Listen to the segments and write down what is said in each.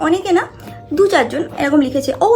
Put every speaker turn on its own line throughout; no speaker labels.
অনেকে না দু চারজন এরকম লিখেছে ও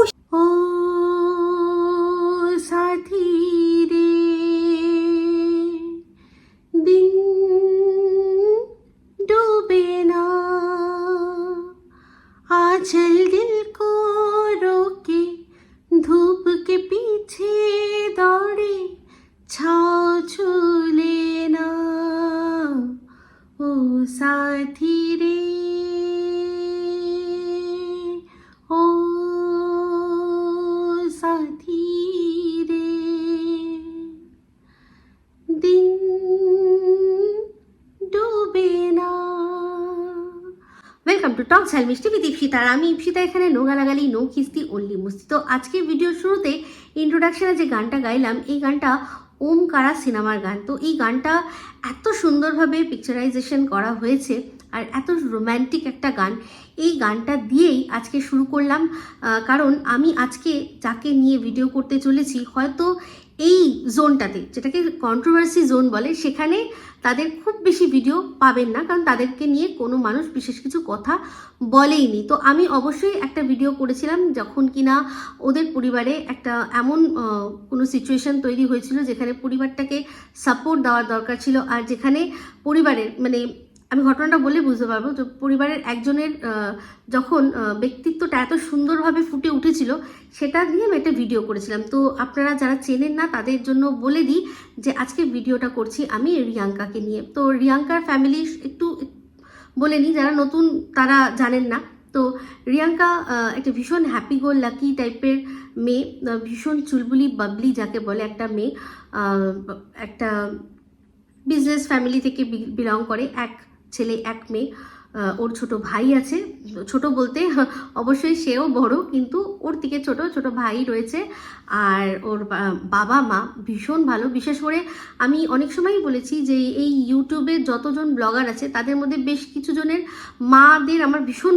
ঝাল মিষ্টি বিদ আর আমি ইপসিতা এখানে নো গালাগালি নো খিস্তি অনলি মুস্তি। তো আজকের ভিডিওর শুরুতে ইন্ট্রোডাকশনে যে গানটা গাইলাম, এই গানটা ওমকারা সিনেমার গান। তো এই গানটা এত সুন্দরভাবে পিকচারাইজেশন করা হয়েছে আর এত রোম্যান্টিক একটা গান। এই গানটা দিয়েই আজকে শুরু করলাম। কারণ আমি আজকে যাকে নিয়ে ভিডিও করতে চলেছি, হয়তো এই জোনটাতে, যেটাকে কন্ট্রোভার্সি জোন বলে, সেখানে তাদের খুব বেশি ভিডিও পাবেন না, কারণ তাদেরকে নিয়ে কোনো মানুষ বিশেষ কিছু কথা বলেইনি। তো আমি অবশ্যই একটা ভিডিও করেছিলাম যখন কিনা ওদের পরিবারে একটা এমন কোনো সিচুয়েশন তৈরি হয়েছিল যেখানে পরিবারটাকে সাপোর্ট দেওয়ার দরকার ছিল, আর যেখানে পরিবারের মানে আমি ঘটনাটা বলে বুঝতে পারব। যে পরিবারের একজনের যখন ব্যক্তিত্বটা এত সুন্দরভাবে ফুটে উঠেছিল, সেটা নিয়ে আমি একটা ভিডিও করেছিলাম। তো আপনারা যারা চেনেন না, তাদের জন্য বলে দিই যে, আজকে ভিডিওটা করছি আমি রিয়াঙ্কাকে নিয়ে। তো রিয়াঙ্কার ফ্যামিলি একটু বলে নিই, যারা নতুন, তারা জানেন না। তো রিয়াঙ্কা একটা ভীষণ হ্যাপি গো লাকি টাইপের মেয়ে ভীষণ চুলবুলি বাবলি যাকে বলে একটা মেয়ে একটা বিজনেস ফ্যামিলি থেকে বিলং করে। এক ছেলে এক মেয়ে ওর ছোট ভাই আছে। ছোট বলতে অবশ্যই সেও বড়, কিন্তু ওর থেকে ছোট ছোট ভাই রয়েছে। আর ওর বাবা মা ভীষণ ভালো। বিশেষ করে আমি অনেক সময়ই বলেছি যে এই ইউটিউবে যতজন ব্লগার আছে, তাদের মধ্যে বেশ কিছু জনের মাদের আমার ভীষণ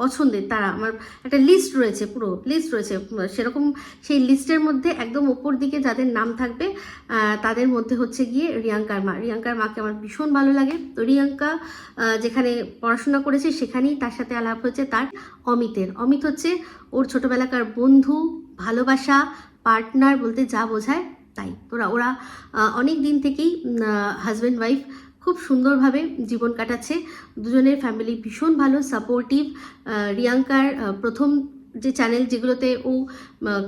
পছন্দের, তারা আমার একটা লিস্ট রয়েছে পুরো লিস্ট রয়েছে। সেরকম সেই লিস্টের মধ্যে একদম ওপর দিকে যাদের নাম থাকবে তাদের মধ্যে হচ্ছে গিয়ে রিয়াঙ্কার মা রিয়াঙ্কার মাকে আমার ভীষণ ভালো লাগে। তো রিয়াঙ্কা যেখানে পড়াশোনা করেছে সেখানেই তার সাথে আলাপ হয়েছে তার অমিতের। অমিত হচ্ছে ওর ছোটোবেলাকার বন্ধু, ভালোবাসা পার্টনার বলতে যা বোঝায় তাই। তোরা ওরা অনেক দিন থেকেই হাজব্যান্ড ওয়াইফ খুব সুন্দরভাবে জীবন কাটাচ্ছে। দুজনের ফ্যামিলি ভীষণ ভালো সাপোর্টিভ রিয়াঙ্কার প্রথম যে চ্যানেল যেগুলোতে ও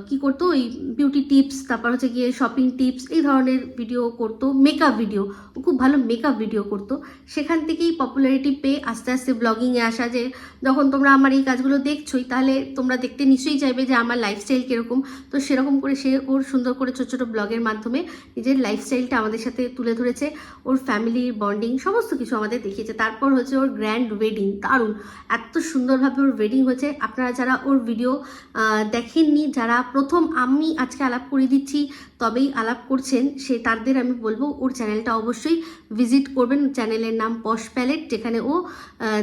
কি করতো? ওই বিউটি টিপস তারপর হচ্ছে গিয়ে শপিং টিপস এই ধরনের ভিডিও করতো মেকআপ ভিডিও ও খুব ভালো মেকআপ ভিডিও করতো। সেখান থেকেই পপুলারিটি পেয়ে আস্তে আস্তে ব্লগিংয়ে আসা যে, যখন তোমরা আমার এই কাজগুলো দেখছোই, তাহলে তোমরা দেখতে নিশ্চয়ই চাইবে যে আমার লাইফস্টাইল কীরকম। তো সেরকম করে সে ওর সুন্দর করে ছোটো ছোটো ব্লগের মাধ্যমে নিজের লাইফস্টাইলটা আমাদের সাথে তুলে ধরেছে। ওর ফ্যামিলির বন্ডিং সমস্ত কিছু আমাদের দেখিয়েছে। তারপর হচ্ছে ওর গ্র্যান্ড ওয়েডিং দারুণ! এত সুন্দরভাবে ওর ওয়েডিং হয়েছে আপনারা যারা ওর ভিডিও দেখেননি যারা প্রথম আমি আজকে আলাপ করে দিচ্ছি, তবেই আলাপ করছেন, সে তাদের আমি বলব ওর চ্যানেলটা অবশ্যই ভিজিট করবেন। চ্যানেলের নাম পশ প্যালেট, যেখানে ও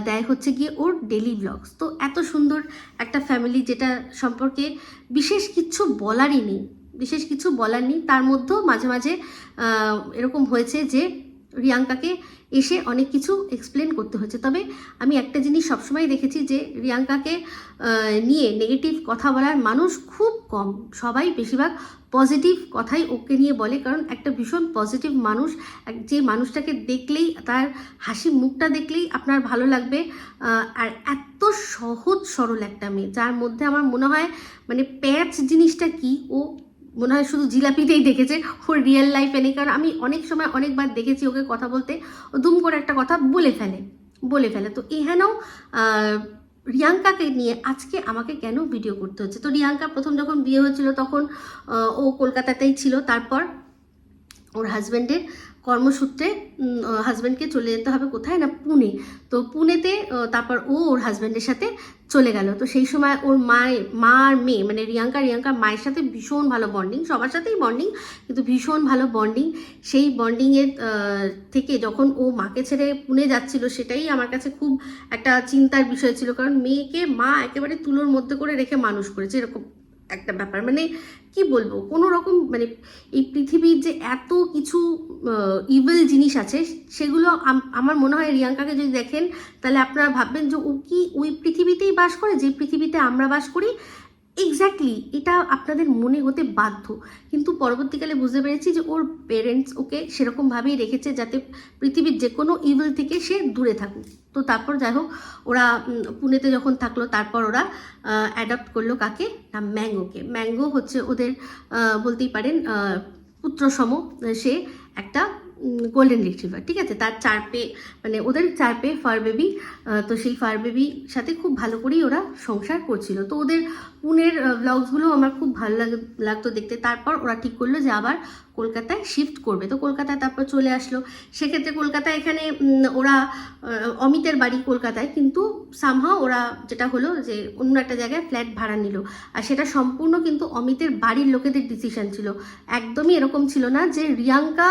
দেয় হচ্ছে গিয়ে ওর ডেলি ব্লগস তো এত সুন্দর একটা ফ্যামিলি যেটা সম্পর্কে বিশেষ কিছু বলারই নেই, বিশেষ কিছু বলার নেই। তার মধ্যেও মাঝে মাঝে এরকম হয়েছে যে রিয়াঙ্কাকে এসে অনেক কিছু এক্সপ্লেন করতে হয়েছে। তবে আমি একটা জিনিস সবসময় দেখেছি যে, রিয়াঙ্কাকে নিয়ে নেগেটিভ কথা বলার মানুষ খুব কম। সবাই বেশিরভাগ পজিটিভ কথাই ওকে নিয়ে বলে, কারণ একটা ভীষণ পজিটিভ মানুষ যে মানুষটাকে দেখলেই, তার হাসি মুখটা দেখলেই আপনার ভালো লাগবে আর এত সহজ সরল একটা মেয়ে, যার মধ্যে আমার মনে হয় মানে প্যাচ জিনিসটা কি, ও মনে হয় শুধু জিলাপিতেই দেখেছে ওর রিয়েল লাইফে নেই, কারণ আমি অনেক সময় অনেকবার দেখেছি ওকে কথা বলতে, ও দুম করে একটা কথা বলে ফেলে বলে ফেলে। তো এহেনও রিয়াঙ্কাকে নিয়ে আজকে আমাকে কেন ভিডিও করতে হচ্ছে? তো রিয়াঙ্কা প্রথম যখন বিয়ে হয়েছিল তখন ও কলকাতাতেই ছিল, তারপর ওর হাজব্যান্ডের কর্মসূত্রে হাজব্যান্ডকে চলে যেতে হবে কোথায় না পুনে? তো পুনেতে তারপর ও ওর হাজব্যান্ডের সাথে চলে গেল। তো সেই সময় ওর মায়ের মা আর মেয়ে মানে রিয়াঙ্কা, রিয়াঙ্কার মায়ের সাথে ভীষণ ভালো বন্ডিং সবার সাথেই বন্ডিং কিন্তু ভীষণ ভালো বন্ডিং সেই বন্ডিংয়ের থেকে যখন ও মাকে ছেড়ে পুনে যাচ্ছিল, সেটাই আমার কাছে খুব একটা চিন্তার বিষয় ছিল। কারণ মেয়েকে মা একেবারে তুলোর মধ্যে করে রেখে মানুষ করেছে, এরকম একটা ব্যাপার। মানে কি বলব, কোনো রকম মানে এই পৃথিবীর যে এত কিছু ইভেল জিনিস আছে, সেগুলো আমার মনে হয় রিয়াঙ্কাকে যদি দেখেন, তাহলে আপনারা ভাববেন যে ও কি ওই পৃথিবীতেই বাস করে? যে পৃথিবীতে আমরা বাস করি এক্স্যাক্টলি এটা আপনাদের মনে হতে বাধ্য। কিন্তু পরবর্তীকালে বুঝতে পেরেছি যে ওর পেরেন্টস ওকে সেরকমভাবেই রেখেছে যাতে পৃথিবীর যে কোনো ইভিল থেকে সে দূরে থাকুক। তো তারপর যাই হোক, ওরা পুনেতে যখন থাকল, তারপর ওরা অ্যাডাপ্ট করল কাকে? না, ম্যাঙ্গোকে। ম্যাঙ্গো হচ্ছে ওদের বলতেই পারেন পুত্রসম। সে একটা গোল্ডেন রিট্রিভার ঠিক আছে? তার চার পে মানে ওদের চার পে ফার বেবি তো সেই ফার বেবির সাথে খুব ভালো করেই ওরা সংসার করছিল। তো ওদের পুনের ব্লগসগুলো আমার খুব ভালো লাগ, লাগতো দেখতে। তারপর ওরা ঠিক করল যে আবার কলকাতায় শিফট করবে। তো কলকাতায় তারপর চলে আসলো। সেক্ষেত্রে কলকাতায় এখানে ওরা অমিতের বাড়ি কলকাতায়। কিন্তু সামহাও ওরা যেটা হলো যে অন্য একটা জায়গায় ফ্ল্যাট ভাড়া নিল। আর সেটা সম্পূর্ণ কিন্তু অমিতের বাড়ির লোকেদের ডিসিশন ছিল। একদমই এরকম ছিল না যে রিয়াঙ্কা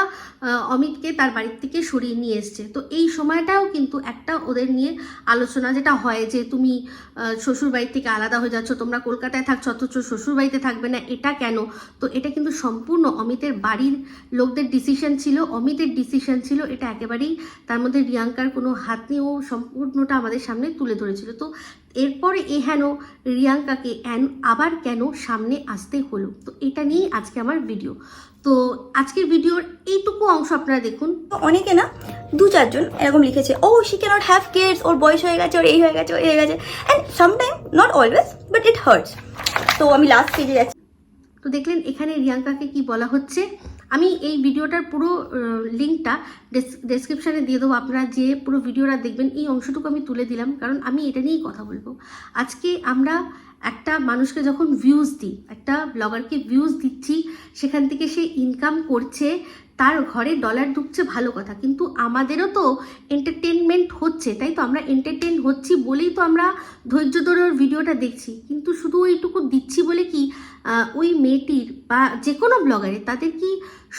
অমিতকে তার বাড়ির থেকে সরিয়ে নিয়ে এসছে। তো এই সময়টাও কিন্তু একটা ওদের নিয়ে আলোচনা যেটা হয় যে তুমি আহ, শ্বশুর বাড়ি থেকে আলাদা হয়ে যাচ্ছ তোমরা কলকাতায় থাকছো অথচ শ্বশুর বাড়িতে থাকবে না এটা কেন? তো এটা কিন্তু সম্পূর্ণ অমিতের বাড়ির লোকদের ডিসিশন ছিল অমিতের ডিসিশন ছিল এটা একেবারেই তার মধ্যে রিয়াঙ্কার কোনো হাত নেই ও সম্পূর্ণটা আমাদের সামনে তুলে ধরেছিল। তো এরপরে এ হেন রিয়াঙ্কাকে, এন, আবার কেন সামনে আসতে হলো? তো এটা নিয়েই আজকে আমার ভিডিও। তো আজকের ভিডিওর এইটুকু অংশ আপনারা দেখুন।
অনেকে না, দু চারজন এরকম লিখেছে, ও শি নট হ্যাভ কেয়ার্স ওর বয়স হয়ে গেছে, ওর এই হয়ে গেছে ওর এই হয়ে গেছে। And sometime not always but it hurts তো আমি লাস্ট পেজে যাচ্ছি।
তো দেখলেন এখানে রিয়াঙ্কাকে কি বলা হচ্ছে? আমি এই ভিডিওটার পুরো লিঙ্কটা ডেসক্রিপশানে দিয়ে দেবো। আপনারা যে পুরো ভিডিওটা দেখবেন, এই অংশটুকু আমি তুলে দিলাম, কারণ আমি এটা নিয়েই কথা বলব। আজকে আমরা একটা মানুষকে যখন ভিউজ দিই, একটা ব্লগারকে ভিউজ দিচ্ছি, সেখান থেকে সে ইনকাম করছে তার ঘরে ডলার ঢুকছে ভালো কথা, কিন্তু আমাদেরও তো এন্টারটেনমেন্ট হচ্ছে, তাই তো? আমরা এন্টারটেন হচ্ছি বলেই তো আমরা ধৈর্য ধরে ওর ভিডিওটা দেখছি। কিন্তু শুধু ওইটুকু দিচ্ছি বলে কি ওই মেয়েটির বা যে কোনো ব্লগারে তাদের কি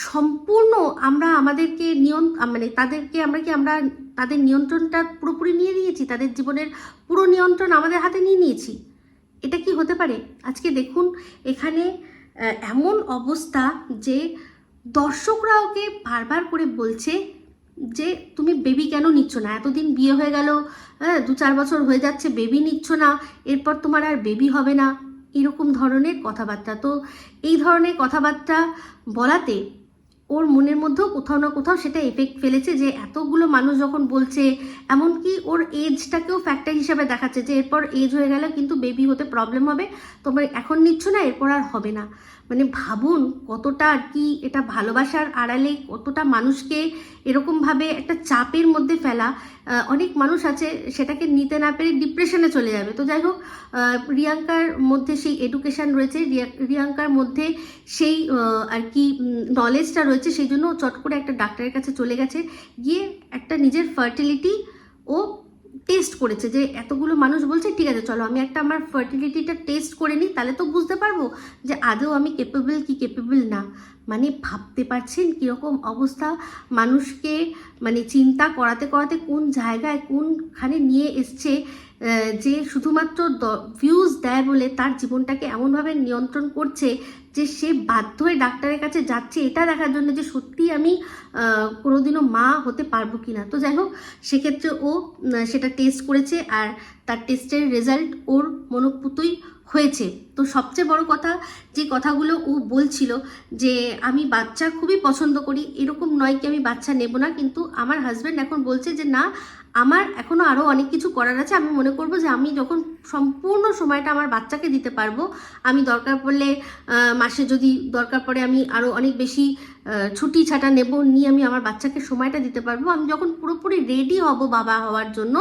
সম্পূর্ণ আমরা আমাদেরকে নিয়ন মানে তাদেরকে আমরা কি আমরা তাদের নিয়ন্ত্রণটা পুরোপুরি নিয়ে নিয়েছি? তাদের জীবনের পুরো নিয়ন্ত্রণ আমাদের হাতে নিয়ে নিয়েছি? এটা কি হতে পারে? আজকে দেখুন, এখানে এমন অবস্থা যে দর্শকরা ওকে বারবার করে বলছে যে, তুমি বেবি কেন নিচ্ছ না? এতদিন বিয়ে হয়ে গেল হ্যাঁ দু চার বছর হয়ে যাচ্ছে বেবি নিচ্ছ না, এরপর তোমার আর বেবি হবে না। এরকম ধরনের কথাবার্তা। তো এই ধরনের কথাবার্তা বলাতে ওর মনের মধ্যেও কোথাও না কোথাও সেটা এফেক্ট ফেলেছে যে, এতগুলো মানুষ যখন বলছে, এমনকি ওর এজটাকেও ফ্যাক্টর হিসাবে দেখাচ্ছে যে, এরপর এজ হয়ে গেলে কিন্তু বেবি হতে প্রবলেম হবে, তোমরা এখন নিচ্ছ না, এরপর আর হবে না। মানে ভাবুন কতটা আর কি এটা ভালোবাসার আড়ালে কতটা মানুষকে এরকমভাবে একটা চাপের মধ্যে ফেলা অনেক মানুষ আছে সেটাকে নিতে না পেরে ডিপ্রেশনে চলে যাবে। তো যাই হোক রিয়াঙ্কার মধ্যে সেই এডুকেশন রয়েছে, রিয়া- রিয়াঙ্কার মধ্যে সেই আর কি নলেজটা রয়েছে, সেই জন্য চট করে একটা ডাক্তারের কাছে চলে গেছে। গিয়ে একটা নিজের ফার্টিলিটি ও টেস্ট করেছে যে এতগুলো মানুষ বলছে, ঠিক আছে, চলো, আমি একটা আমার ফার্টিলিটিটা টেস্ট করে নিই, তাহলে তো বুঝতে পারব যে আদৌ আমি কেপেবল কি কেপেবল না। মানে ভাবতে পারছেন কীরকম অবস্থা? মানুষকে মানে চিন্তা করাতে করাতে কোন জায়গায় কোনখানে নিয়ে এসছে? যে শুধুমাত্র ভিউজ দেয় বলে তার জীবনটাকে এমনভাবে নিয়ন্ত্রণ করছে যে সে বাধ্য হয়ে ডাক্তারের কাছে যাচ্ছে, এটা দেখার জন্য যে সত্যি আমি কোনোদিনও মা হতে পারব কি না তো যাই হোক, সেক্ষেত্রে ও সেটা টেস্ট করেছে আর তার টেস্টের রেজাল্ট ওর মনোপুতই হয়েছে। তো সবচেয়ে বড় কথা যে কথাগুলো ও বলছিল যে, আমি বাচ্চা খুবই পছন্দ করি, এরকম নয় কি আমি বাচ্চা নেব না, কিন্তু আমার হাজব্যান্ড এখন বলছে যে, না আমার এখনও আরও অনেক কিছু করার আছে। আমি মনে করব যে আমি যখন সম্পূর্ণ সময়টা আমার বাচ্চাকে দিতে পারব, আমি দরকার পড়লে মাসে যদি দরকার পড়ে আমি আরও অনেক বেশি ছুটি ছাটা নেব নিয়ে আমি আমার বাচ্চাকে সময়টা দিতে পারব। আমি যখন পুরোপুরি রেডি হব বাবা হওয়ার জন্য,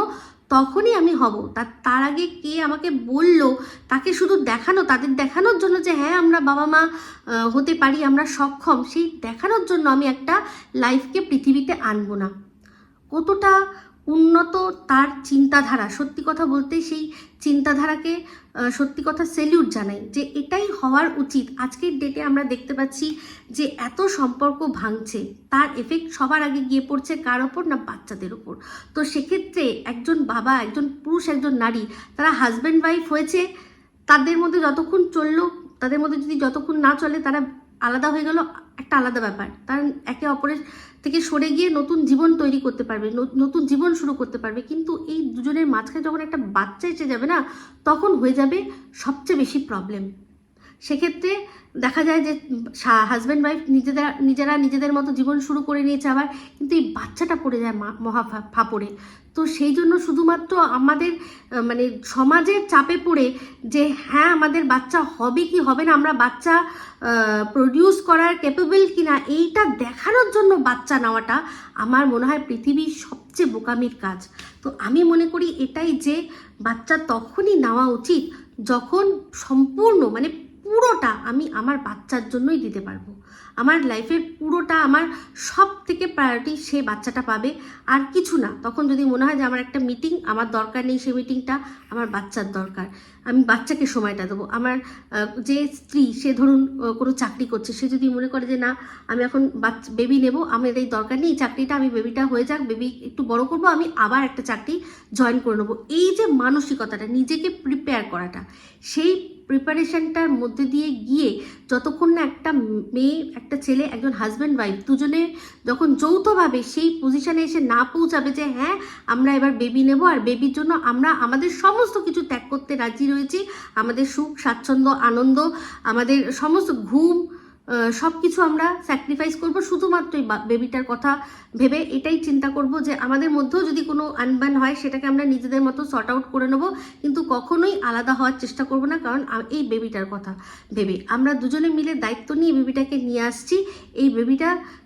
তখনই আমি হব। তার তার আগে কে আমাকে বলল, তাকে শুধু দেখানো, তাদের দেখানোর জন্য যে হ্যাঁ আমরা বাবা মা হতে পারি, আমরা সক্ষম, সেই দেখানোর জন্য আমি একটা লাইফকে পৃথিবীতে আনব না। কতটা উন্নত তার চিন্তাধারা। সত্যি কথা বলতে সেই চিন্তাধারাকে সত্যি কথা সেলিউট জানাই যে এটাই হওয়ার উচিত। আজকের ডেটে আমরা দেখতে পাচ্ছি যে এত সম্পর্ক ভাঙছে। তার এফেক্ট সবার আগে গিয়ে পড়ছে কার ওপর না বাচ্চাদের ওপর? তো সেক্ষেত্রে একজন বাবা, একজন পুরুষ, একজন নারী, তারা হাজব্যান্ড ওয়াইফ হয়েছে, তাদের মধ্যে যতক্ষণ চলল, তাদের মধ্যে যদি যতক্ষণ না চলে, তারা আলাদা হয়ে গেল, একটা আলাদা ব্যাপার। তারা একে অপরের থেকে সরে গিয়ে নতুন জীবন তৈরি করতে পারবে নতুন জীবন শুরু করতে পারবে। কিন্তু এই দুজনের মাঝখানে যখন একটা বাচ্চা এসে যাবে না, তখন হয়ে যাবে সবচেয়ে বেশি প্রবলেম সেক্ষেত্রে দেখা যায় যে হাজব্যান্ড ওয়াইফ নিজেদের, নিজেরা নিজেদের মতো জীবন শুরু করে নিয়েছে আবার, কিন্তু এই বাচ্চাটা পড়ে যায় মহা ফাপড়ে তো সেই জন্য শুধুমাত্র আমাদের মানে সমাজের চাপে পড়ে যে হ্যাঁ আমাদের বাচ্চা হবে কি হবে না, আমরা বাচ্চা প্রডিউস করার ক্যাপেবল কিনা, এইটা দেখানোর জন্য বাচ্চা নেওয়াটা আমার মনে হয় পৃথিবীর সবচেয়ে বোকামির কাজ। তো আমি মনে করি এটাই যে, বাচ্চা তখনই নেওয়া উচিত যখন সম্পূর্ণ মানে পুরোটা আমি আমার বাচ্চার জন্যই দিতে পারব। আমার লাইফের পুরোটা আমার সব থেকে প্রায়োরিটি সে বাচ্চাটা পাবে। আর কিছু না, তখন যদি মনে হয় যে আমার একটা মিটিং আমার দরকার নেই সেই মিটিংটা আমার বাচ্চার দরকার। আমি বাচ্চাকে সময়টা দেবো। আমার যে স্ত্রী, সে ধরুন কোনো চাকরি করছে, সে যদি মনে করে যে না, আমি এখন বাচ্চা বেবি নেব, আমার এই দরকার নেই চাকরিটা আমি বেবিটা হয়ে যাক বেবি একটু বড় করব, আমি আবার একটা চাকরি জয়েন করে নেব। এই যে মানসিকতাটা, নিজেকে প্রিপেয়ার করাটা, সেই প্রিপারেশনটার মধ্যে দিয়ে গিয়ে যতক্ষণ না একটা মেয়ে, একটা ছেলে, একজন হাজব্যান্ড ওয়াইফ দুজনে যখন যৌথভাবে সেই পজিশানে এসে না পৌঁছাবে যে হ্যাঁ আমরা এবার বেবি নেব আর বেবির জন্য আমরা আমাদের সমস্ত কিছু ত্যাগ করতে রাজি রয়েছি। আমাদের সুখ, স্বাচ্ছন্দ্য, আনন্দ, আমাদের সমস্ত ঘুম সব কিছু আমরা স্যাক্রিফাইস করব। শুধুমাত্র এই বেবিটার কথা ভেবে এটাই চিন্তা করব যে আমাদের মধ্যেও যদি কোনো আনবান হয়, সেটাকে আমরা নিজেদের মতো শর্ট আউট করে নেব। কিন্তু কখনোই আলাদা হওয়ার চেষ্টা করব না, কারণ এই বেবিটার কথা ভেবে। আমরা দুজনে মিলে দায়িত্ব নিয়ে বেবিটাকে নিয়ে আসছি। এই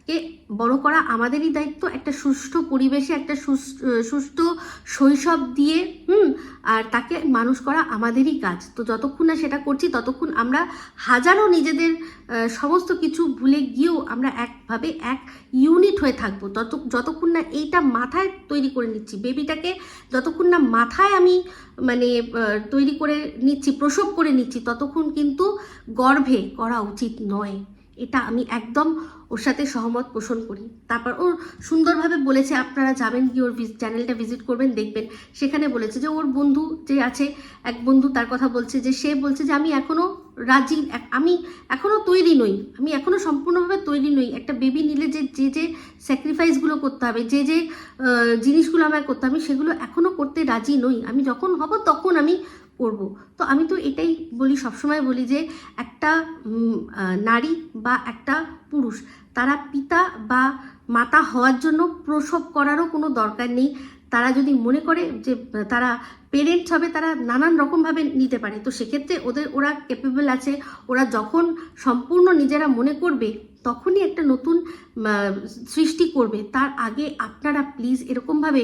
বেবিটাকে বড় করা আমাদেরই দায়িত্ব একটা সুষ্ঠু পরিবেশে, একটা সুস- সুষ্ঠু শৈশব দিয়ে, হুম, আর তাকে মানুষ করা আমাদেরই কাজ। তো যতক্ষণ না সেটা করছি, ততক্ষণ আমরা হাজারো নিজেদের সমস্ত কিছু ভুলে গিয়েও আমরা একভাবে এক ইউনিট হয়ে থাকব। তত, যতক্ষণ না এইটা মাথায় তৈরি করে নিচ্ছি, বেবিটাকে যতক্ষণ না মাথায় আমি মানে তৈরি করে নিচ্ছি, প্রসব করে নিচ্ছি, ততক্ষণ কিন্তু গর্ভে করা উচিত নয়। এটা আমি একদম ওর সাথে সহমত পোষণ করি। তারপর ওর সুন্দরভাবে বলেছে, আপনারা যাবেন কি ওর চ্যানেলটা ভিজিট করবেন, দেখবেন। সেখানে বলেছে যে ওর বন্ধু যে আছে, এক বন্ধু তার কথা বলছে যে, সে বলছে যে, আমি এখনও রাজি আমি এখনও তৈরি নই। আমি এখনও সম্পূর্ণভাবে তৈরি নই। একটা বেবি নিলে যে যে যে স্যাক্রিফাইসগুলো করতে হবে, যে যে জিনিসগুলো আমায় করতে হবে সেগুলো এখনও করতে রাজি নই। আমি যখন হব তখন আমি করব। তো আমি তো এটাই বলি, সবসময় বলি যে একটা নারী বা একটা পুরুষ, তারা পিতা বা মাতা হওয়ার জন্য প্রসব করারও কোনো দরকার নেই। তারা যদি মনে করে যে, তারা পেরেন্ট হবে, তারা নানান রকমভাবে নিতে পারে। তো সেক্ষেত্রে ওদের, ওরা ক্যাপেবল আছে। ওরা যখন সম্পূর্ণ নিজেরা মনে করবে তখনই একটা নতুন সৃষ্টি করবে। তার আগে আপনারা প্লিজ এরকমভাবে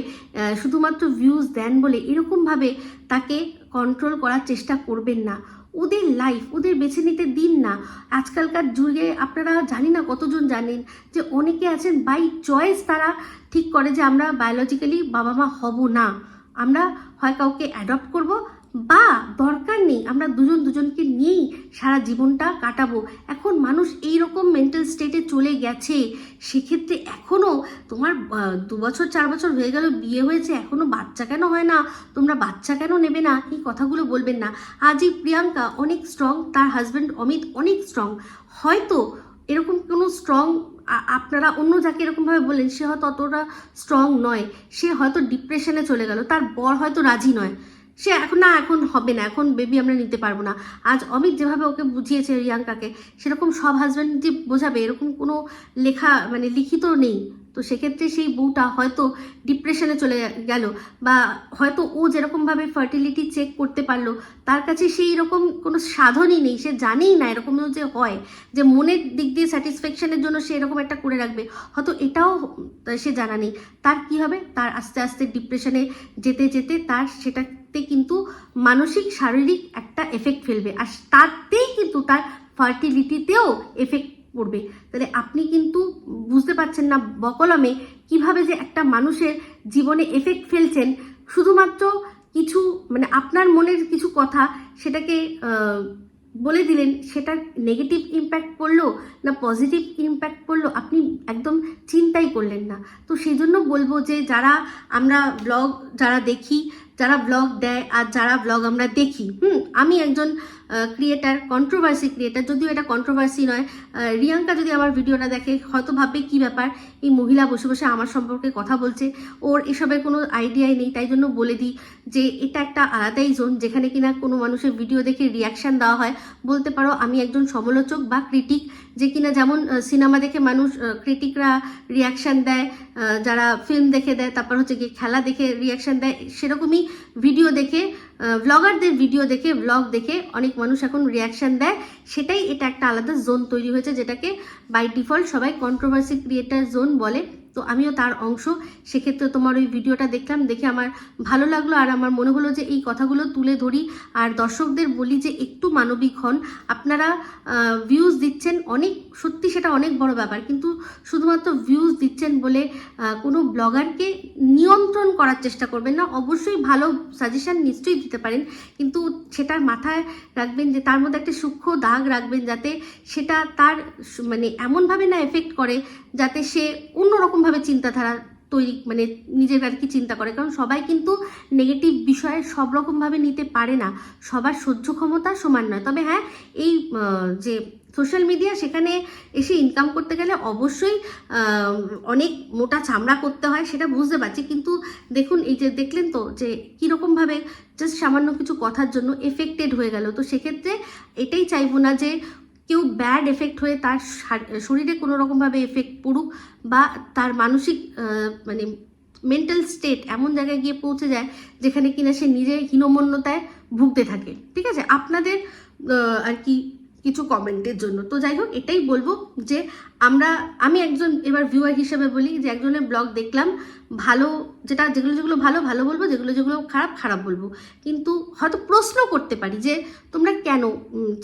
শুধুমাত্র ভিউজ দেন বলে এরকমভাবে তাকে কন্ট্রোল করার চেষ্টা করবেন না। ওদের লাইফ ওদের বেছে নিতে দিন না। আজকালকার যুগে আপনারা জানি না কতজন জানেন যে অনেকে আছেন বাই চয়েস তারা ঠিক করে যে আমরা বায়োলজিক্যালি বাবা মা হব না। আমরা হয় কাউকে অ্যাডপ্ট করব বা দরকার নেই, আমরা দুজন দুজনকে নিয়েই সারা জীবনটা কাটাবো। এখন মানুষ এই রকম মেন্টাল স্টেটে চলে গেছে, সেক্ষেত্রে এখনও তোমার দু বছর, চার বছর হয়ে গেল, বিয়ে হয়েছে এখনও বাচ্চা কেন হয় না? তোমরা বাচ্চা কেন নেবে না? এই কথাগুলো বলবেন না। আজই প্রিয়াঙ্কা অনেক স্ট্রং তার হাজব্যান্ড অমিত অনেক স্ট্রং হয়তো এরকম কোনো স্ট্রং আপনারা অন্য যাকে এরকমভাবে বললেন, সে হয়তো অতটা স্ট্রং নয়। সে হয়তো ডিপ্রেশনে চলে গেল, তার বর হয়তো রাজি নয়। সে এখন না, এখন হবে না, এখন বেবি আমরা নিতে পারব না। আজ অমিত যেভাবে ওকে বুঝিয়েছে রিয়াঙ্কাকে, সেরকম সব হাজব্যান্ড যে বোঝাবে, এরকম কোনো লেখা মানে লিখিত নেই। তো সেক্ষেত্রে সেই বউটা হয়তো ডিপ্রেশনে চলে গেল বা হয়তো ও যেরকমভাবে ফার্টিলিটি চেক করতে পারল, তার কাছে সেই রকম কোনো সাধনই নেই। সে জানেই না এরকমও যে হয়, যে মনের দিক দিয়ে স্যাটিসফ্যাকশনের জন্য সে এরকম একটা করে রাখবে। হয়তো এটাও সে জানা নেই। তার কি হবে? তার আস্তে আস্তে ডিপ্রেশনে যেতে যেতে তার সেটাতে কিন্তু মানসিক, শারীরিক একটা এফেক্ট ফেলবে। আর তাতেই কিন্তু তার ফার্টিলিটিতেও এফেক্ট পড়বে। তাহলে আপনি কিন্তু বুঝতে পারছেন না বকলমে কীভাবে যে একটা মানুষের জীবনে এফেক্ট ফেলছেন। শুধুমাত্র কিছু মানে আপনার মনের কিছু কথা সেটাকে বলে দিলেন সেটা নেগেটিভ ইম্প্যাক্ট পড়ল না পজিটিভ ইম্প্যাক্ট পড়ল আপনি একদম চিন্তাই করলেন না। তো সেই জন্য বলব যে যারা আমরা ব্লগ যারা দেখি যারা ব্লগ দেয় আর যারা ব্লগ আমরা দেখি হুম আমি একজন ক্রিয়েটার কন্ট্রোভার্সি ক্রিয়েটার যদিও এটা কন্ট্রোভার্সি নয় রিয়াঙ্কা যদি আমার ভিডিওটা দেখে, হয়তো ভাববে কি ব্যাপার? এই মহিলা বসে বসে আমার সম্পর্কে কথা বলছে। ওর এসবের কোনো আইডিয়াই নেই, তাই জন্য বলে দিই যে এটা একটা আলাদাই জোন যেখানে কিনা কোনো মানুষের ভিডিও দেখে রিয়াকশান দেওয়া হয়। বলতে পারো, আমি একজন সমালোচক বা ক্রিটিক যে কিনা যেমন সিনেমা দেখে মানুষ ক্রিটিকরা রিয়াকশান দেয় যারা ফিল্ম দেখে দেয়, তারপর হচ্ছে কি খেলা দেখে রিয়াকশান দেয়, সেরকমই ভিডিও দেখে ব্লগারদের ভিডিও দেখে ব্লগ দেখে অনেক মানুষ এখন রিয়াকশান দেয়। সেটাই এটা একটা আলাদা জোন তৈরি হয়েছে যেটাকে বাই ডিফল্ট সবাই কন্ট্রোভার্সি ক্রিয়েটার জোন বলে। তো আমিও তার অংশ। সেক্ষেত্রে তোমার ওই ভিডিওটা দেখলাম, দেখে আমার ভালো লাগল আর আমার মনে হলো যে এই কথাগুলো তুলে ধরি। আর দর্শকদের বলি যে একটু মানবিক হন। আপনারা ভিউজ দিচ্ছেন অনেক, সত্যি সেটা অনেক বড় ব্যাপার। কিন্তু শুধুমাত্র ভিউজ দিচ্ছেন বলে কোনো ব্লগারকে নিয়ন্ত্রণ করার চেষ্টা করবেন না। অবশ্যই ভালো সাজেশন নিশ্চয়ই দিতে পারেন। কিন্তু সেটার মাথায় রাখবেন যে তার মধ্যে একটা সূক্ষ্ম দাগ রাখবেন যাতে সেটা তার মানে এমনভাবে না এফেক্ট করে যাতে সে অন্যরকমভাবে চিন্তাধারা তৈরি মানে নিজের আর কি চিন্তা করে। কারণ সবাই কিন্তু নেগেটিভ বিষয়ে সব রকমভাবে নিতে পারে না। সবার সহ্য ক্ষমতা সমান নয়। তবে হ্যাঁ এই যে সোশ্যাল মিডিয়া সেখানে এসে ইনকাম করতে গেলে অবশ্যই অনেক মোটা চামড়া করতে হয়, সেটা বুঝতে পারছি। কিন্তু দেখুন, এই যে দেখলেন তো যে কীরকমভাবে জাস্ট সামান্য কিছু কথার জন্য এফেক্টেড হয়ে গেল। তো সেক্ষেত্রে এটাই চাইব না যে কেউ ব্যাড এফেক্ট হয়ে তার শরীরে কোনো রকমভাবে এফেক্ট পড়ুক বা তার মানসিক মানে মেন্টাল স্টেট এমন জায়গায় গিয়ে পৌঁছে যায় যেখানে কিনা সে নিজের হীনমন্যতায় ভুগতে থাকে। ঠিক আছে? আপনাদের আর কি কিছু কমেন্টের জন্য। তো যাই হোক, এটাই বলব যে আমরা, আমি একজন এবার ভিউয়ার হিসেবে বলি যে একজনের ব্লগ দেখলাম, ভালো যেটা, যেগুলো যেগুলো ভালো ভালো বলব, যেগুলো যেগুলো খারাপ খারাপ বলব। কিন্তু হয়তো প্রশ্ন করতে পারি যে তোমরা কেন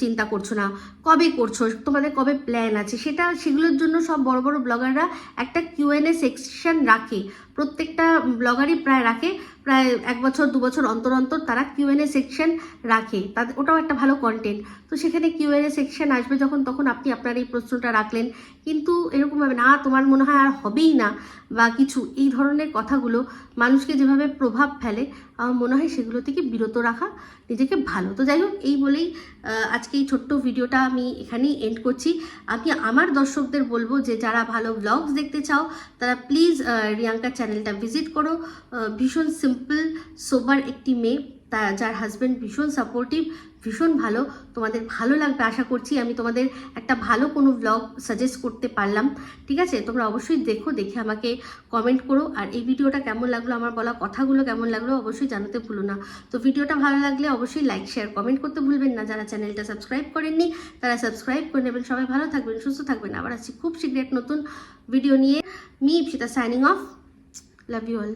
চিন্তা করছ না? কবে করছ? তোমাদের কবে প্ল্যান আছে? সেটা, সেগুলোর জন্য সব বড় বড় ব্লগাররা একটা কিউএনএ সেকশন রাখে। প্রত্যেকটা ব্লগারই প্রায় রাখে। প্রায় এক বছর, দু বছর অন্তর অন্তর তারা কিউএনএ সেকশন রাখে। তাদের ওটাও একটা ভালো কন্টেন্ট তো সেখানে কিউএনএ সেকশন আসবে যখন, তখন আপনি আপনার এই প্রশ্নটা রাখলেন কিন্তু এরকমভাবে না, তোমার মনে হয় আর হবেই না বা কিছু, এই ধরনের কথাগুলো মানুষকে যেভাবে প্রভাব ফেলে, আমার মনে হয় সেগুলো থেকে বিরত রাখা নিজেকে ভালো। তো যাই হোক, এই বলেই আজকে এই ছোট্ট ভিডিওটা আমি এখানেই এন্ড করছি। আমি আমার দর্শকদের বলব যে, যারা ভালো ব্লগস দেখতে চাও, তারা প্লিজ রিয়াঙ্কা চ্যানেলটা ভিজিট করো। ভীষণ সিম্পল সোবার একটি মেয়ে। তা যার হাজব্যান্ড ভীষণ সাপোর্টিভ ভীষণ ভালো। তোমাদের ভালো লাগবে আশা করছি। আমি তোমাদের একটা ভালো কোনো ব্লগ সাজেস্ট করতে পারলাম। ঠিক আছে? তোমরা অবশ্যই দেখো, দেখে আমাকে কমেন্ট করো। আর এই ভিডিওটা কেমন লাগল, আমার বলা কথাগুলো কেমন লাগল, অবশ্যই জানাতে ভুলো না। তো ভিডিওটা ভালো লাগলে অবশ্যই লাইক শেয়ার কমেন্ট করতে ভুলবেন না। যারা চ্যানেলটা সাবস্ক্রাইব করেননি, তারা সাবস্ক্রাইব করে নেবেন। সবাই ভালো থাকবেন, সুস্থ থাকবেন। আবার আসছি খুব শীঘ্রই এক নতুন ভিডিও নিয়ে। Me Ipsita signing off love you all